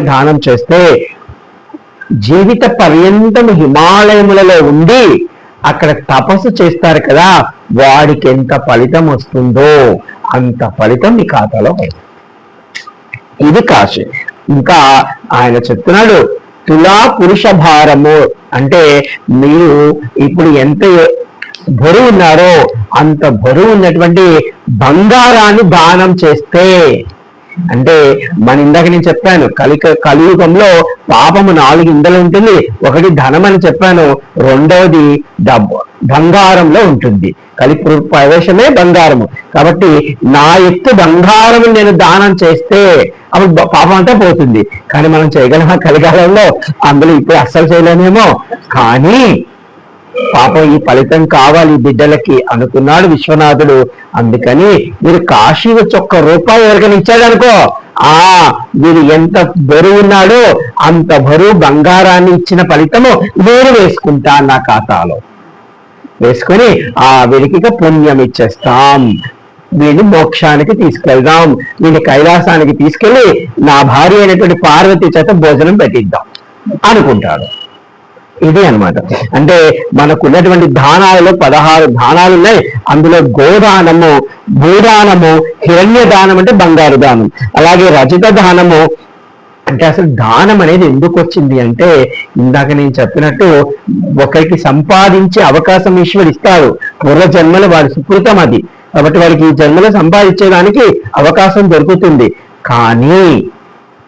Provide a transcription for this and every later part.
దానం చేస్తే జీవిత పర్యంతం హిమాలయములలో ఉండి అక్కడ తపస్సు చేస్తారు కదా వాడికి ఎంత ఫలితం వస్తుందో అంత ఫలితం మీ ఖాతాలో ఇది కాశీ. ఇంకా ఆయన చెప్తున్నాడు తులా పురుష భారము అంటే మీరు ఇప్పుడు ఎంత బరువు ఉన్నారో అంత బరువు ఉన్నటువంటి బంగారాన్ని దానం చేస్తే అంటే మన ఇందాక నేను చెప్పాను కలిక కలియుగంలో పాపము నాలుగు ఇందలు ఉంటుంది. ఒకటి ధనం అని చెప్పాను రెండవది డబ్బు బంగారంలో ఉంటుంది. కలి ప్రవేశమే బంగారము. కాబట్టి నా ఎత్తు బంగారం నేను దానం చేస్తే అప్పుడు పాపం అంతా పోతుంది. కానీ మనం చేయగలమా? కలికాలంలో అందులో ఇప్పుడు అస్సలు చేయలేమేమో. కానీ పాపం ఈ ఫలితం కావాలి బిడ్డలకి అనుకున్నాడు విశ్వనాథుడు. అందుకని మీరు కాశీ వచ్చి ఒక్క రూపాయి ఎవరికైనా ఇచ్చాడనుకో ఆ మీరు ఎంత బరువు ఉన్నాడో అంత బరువు బంగారాన్ని ఇచ్చిన ఫలితము నేను వేసుకుంటా నా ఖాతాలో. వేసుకొని ఆ వీరికి పుణ్యం ఇచ్చేస్తాం. వీడిని మోక్షానికి తీసుకెళ్దాం. వీడిని కైలాసానికి తీసుకెళ్ళి నా భార్య అయినటువంటి పార్వతి చేత భోజనం పెట్టిద్దాం అనుకుంటాడు. ఇది అన్నమాట. అంటే మనకు ఉన్నటువంటి దానాలలో పదహారు దానాలు ఉన్నాయి అందులో గోదానము భూదానము హిరణ్య దానం అంటే బంగారు దానం. అలాగే రజత దానము. అంటే అసలు దానం అనేది ఎందుకు వచ్చింది అంటే ఇందాక నేను చెప్పినట్టు ఒకరికి సంపాదించే అవకాశం ఈశ్వరు ఇస్తాడు. పూర్వ వారి సుకృతం అది. కాబట్టి వారికి ఈ జన్మలో సంపాదించేదానికి అవకాశం దొరుకుతుంది. కానీ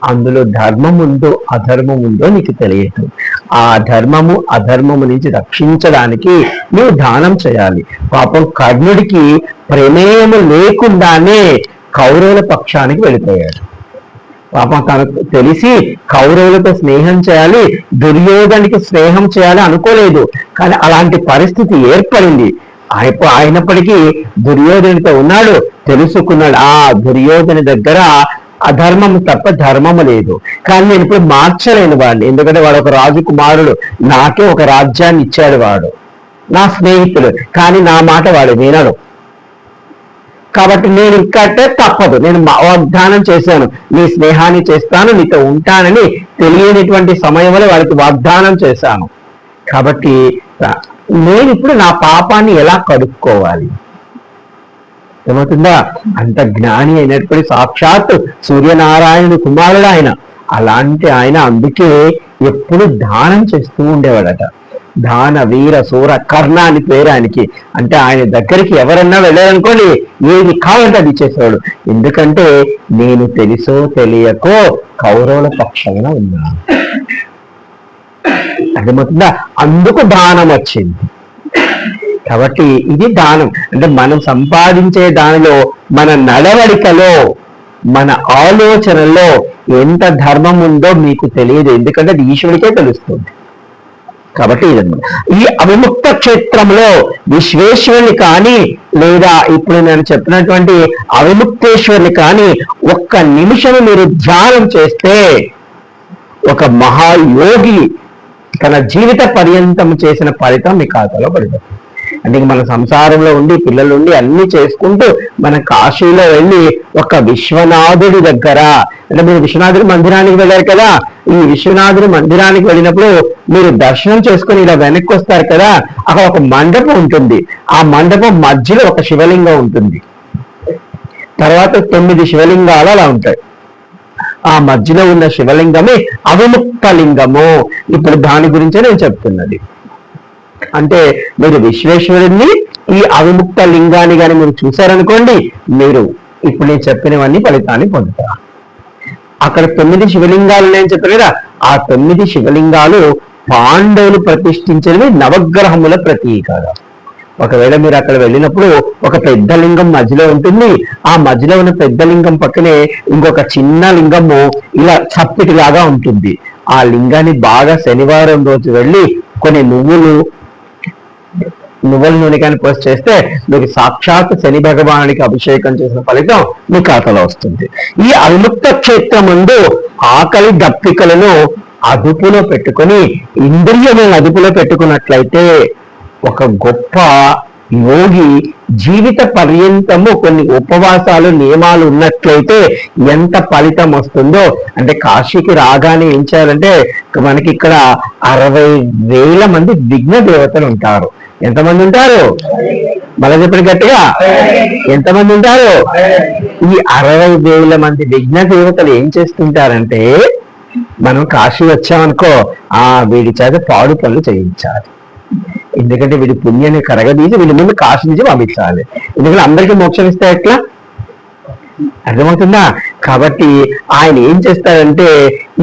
అందులో ధర్మం ఉందో అధర్మం ఉందో నీకు తెలియదు. ఆ ధర్మము అధర్మము నుంచి రక్షించడానికి నువ్వు దానం చేయాలి. పాపం కర్ణుడికి ప్రమేయము లేకుండానే కౌరవుల పక్షానికి వెళ్ళిపోయాడు. పాపం తనకు తెలిసి కౌరవులతో స్నేహం చేయాలి దుర్యోధనికి స్నేహం చేయాలి అనుకోలేదు. కానీ అలాంటి పరిస్థితి ఏర్పడింది. అయినప్పటికీ దుర్యోధనితో ఉన్నాడు. తెలుసుకున్నాడు ఆ దుర్యోధని దగ్గర అధర్మం తప్ప ధర్మము లేదు. కానీ నేను ఇప్పుడు మార్చలేను వాడిని. ఎందుకంటే వాడు ఒక రాజు కుమారుడు నాకే ఒక రాజ్యాన్ని ఇచ్చాడు వాడు. నా స్నేహితుడు. కానీ నా మాట వాడు వినడు. కాబట్టి నేను ఇక్కడే తప్పదు. నేను మా- వాగ్దానం చేశాను. నీ స్నేహాన్ని చేస్తాను నీతో ఉంటానని తెలియనిటువంటి సమయంలో వాడికి వాగ్దానం చేశాను. కాబట్టి నేను ఇప్పుడు నా పాపాన్ని ఎలా కడుక్కోవాలి? అర్థమవుతుందా? అంత జ్ఞాని అయినటువంటి సాక్షాత్ సూర్యనారాయణుడు కుమారుడు ఆయన. అలాంటి ఆయన అందుకే ఎప్పుడు దానం చేస్తూ ఉండేవాడట. దాన వీర సూర కర్ణ అని పేరు ఆయనకి. అంటే ఆయన దగ్గరికి ఎవరన్నా వెళ్ళారనుకోండి ఏది కావాలంటే అది చేసేవాడు ఎందుకంటే నేను తెలుసో తెలియకో కౌరవుల పక్షాన ఉన్నాను అర్థమవుతుందా? అందుకు దానం వచ్చింది. కాబట్టి ఇది దానం. అంటే మనం సంపాదించే దానిలో మన నడవడికలో మన ఆలోచనలో ఎంత ధర్మం ఉందో మీకు తెలియదు. ఎందుకంటే అది ఈశ్వరుడికే తెలుస్తుంది. కాబట్టి ఇదన్నమాట. ఈ అవిముక్త క్షేత్రంలో విశ్వేశ్వరుని కానీ లేదా ఇప్పుడు నేను చెప్పినటువంటి అవిముక్తేశ్వరుని కానీ ఒక్క నిమిషం మీరు ధ్యానం చేస్తే ఒక మహాయోగి తన జీవిత పర్యంతం చేసిన ఫలితం మీ ఖాతాలో పడుతుంది అంటే మన సంసారంలో ఉండి పిల్లలు ఉండి అన్ని చేసుకుంటూ మన కాశీలో వెళ్ళి ఒక విశ్వనాథుడి దగ్గర అంటే మీరు విశ్వనాథుడి మందిరానికి వెళ్ళారు కదా ఈ విశ్వనాథుడి మందిరానికి వెళ్ళినప్పుడు మీరు దర్శనం చేసుకుని ఇలా వెనక్కి వస్తారు కదా అక్కడ ఒక మండపం ఉంటుంది. ఆ మండపం మధ్యలో ఒక శివలింగం ఉంటుంది. తర్వాత తొమ్మిది శివలింగాలు అలా ఉంటాయి. ఆ మధ్యలో ఉన్న శివలింగమే అవిముక్త లింగము. ఇప్పుడు దాని గురించే నేను చెప్తున్నది. అంటే మీరు విశ్వేశ్వరుణ్ణి ఈ అవిముక్త లింగాన్ని కానీ మీరు చూశారనుకోండి మీరు ఇప్పుడు నేను చెప్పినవన్నీ ఫలితాన్ని పొందుతారు. అక్కడ తొమ్మిది శివలింగాలు నేను చెప్పాను కదా ఆ తొమ్మిది శివలింగాలు పాండవులు ప్రతిష్ఠించినవి నవగ్రహముల ప్రతీకగా ఒకవేళ మీరు అక్కడ వెళ్ళినప్పుడు ఒక పెద్ద లింగం మధ్యలో ఉంటుంది ఆ మధ్యలో ఉన్న పెద్ద లింగం పక్కనే ఇంకొక చిన్న లింగము ఇలా చప్పిటిలాగా ఉంటుంది. ఆ లింగాన్ని బాగా శనివారం రోజు వెళ్ళి కొన్ని నువ్వులు నువ్వుల నూనె కానీ పోస్ట్ చేస్తే మీకు సాక్షాత్ శని భగవానుడికి అభిషేకం చేసిన ఫలితం మీ ఖాతాలో వస్తుంది. ఈ అవిముక్త క్షేత్రం ముందు ఆకలి దప్పికలను అదుపులో పెట్టుకొని ఇంద్రియములను అదుపులో పెట్టుకున్నట్లయితే ఒక గొప్ప యోగి జీవిత పర్యంతము కొన్ని ఉపవాసాలు నియమాలు ఉన్నట్లయితే ఎంత ఫలితం వస్తుందో అంటే కాశీకి రాగానే ఏం చేయాలంటే మనకి ఇక్కడ అరవై వేల మంది విఘ్న దేవతలు ఉంటారు. ఎంతమంది ఉంటారు? మళ్ళీ చెప్పిన గట్టిగా. ఎంతమంది ఉంటారు? ఈ అరవై వేల మంది విఘ్న దేవతలు ఏం చేస్తుంటారంటే మనం కాశీ వచ్చామనుకో ఆ వీడి చేత పాడు పనులు చేయించాలి. ఎందుకంటే వీడి పుణ్యాన్ని కరగదీసి వీడి ముందు కాశీ నుంచి పంపించాలి. ఎందుకంటే అందరికీ మోక్షం ఇస్తే ఎట్లా? అర్థమవుతుందా? కాబట్టి ఆయన ఏం చేస్తారంటే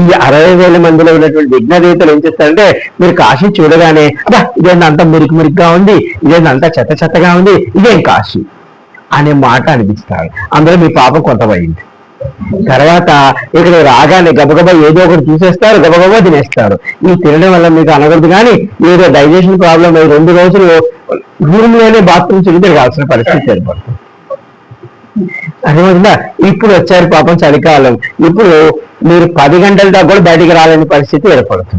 ఈ అరవై వేల మందిలో ఉన్నటువంటి విఘ్నదేవతలు ఏం చేస్తారంటే మీరు కాశీ చూడగానే అబ్బా ఇదేంటి అంత మురికి మురికిగా ఉంది ఇదేంటి అంత చెత్త చెత్తగా ఉంది ఇదేం కాశీ? అనే మాట అనిపిస్తారు. అందులో మీ పాపం కొంతమైంది. తర్వాత ఇక్కడ రాగానే గబగబా ఏదో ఒకటి చూసేస్తారు గబగబా తినేస్తారు. ఈ తినడం వల్ల మీకు అనగదు కానీ ఏదో డైజెషన్ ప్రాబ్లం అయ్యి రెండు రోజులు రూమ్లోనే బాత్రూమ్ చుట్టూ తిరగాల్సిన పరిస్థితి ఏర్పడుతుంది. అర్థమవుతుందా? ఇప్పుడు వచ్చారు పాపం చలికాలం. ఇప్పుడు మీరు పది గంటల దాకా కూడా బయటికి రాలేని పరిస్థితి ఏర్పడుతుంది.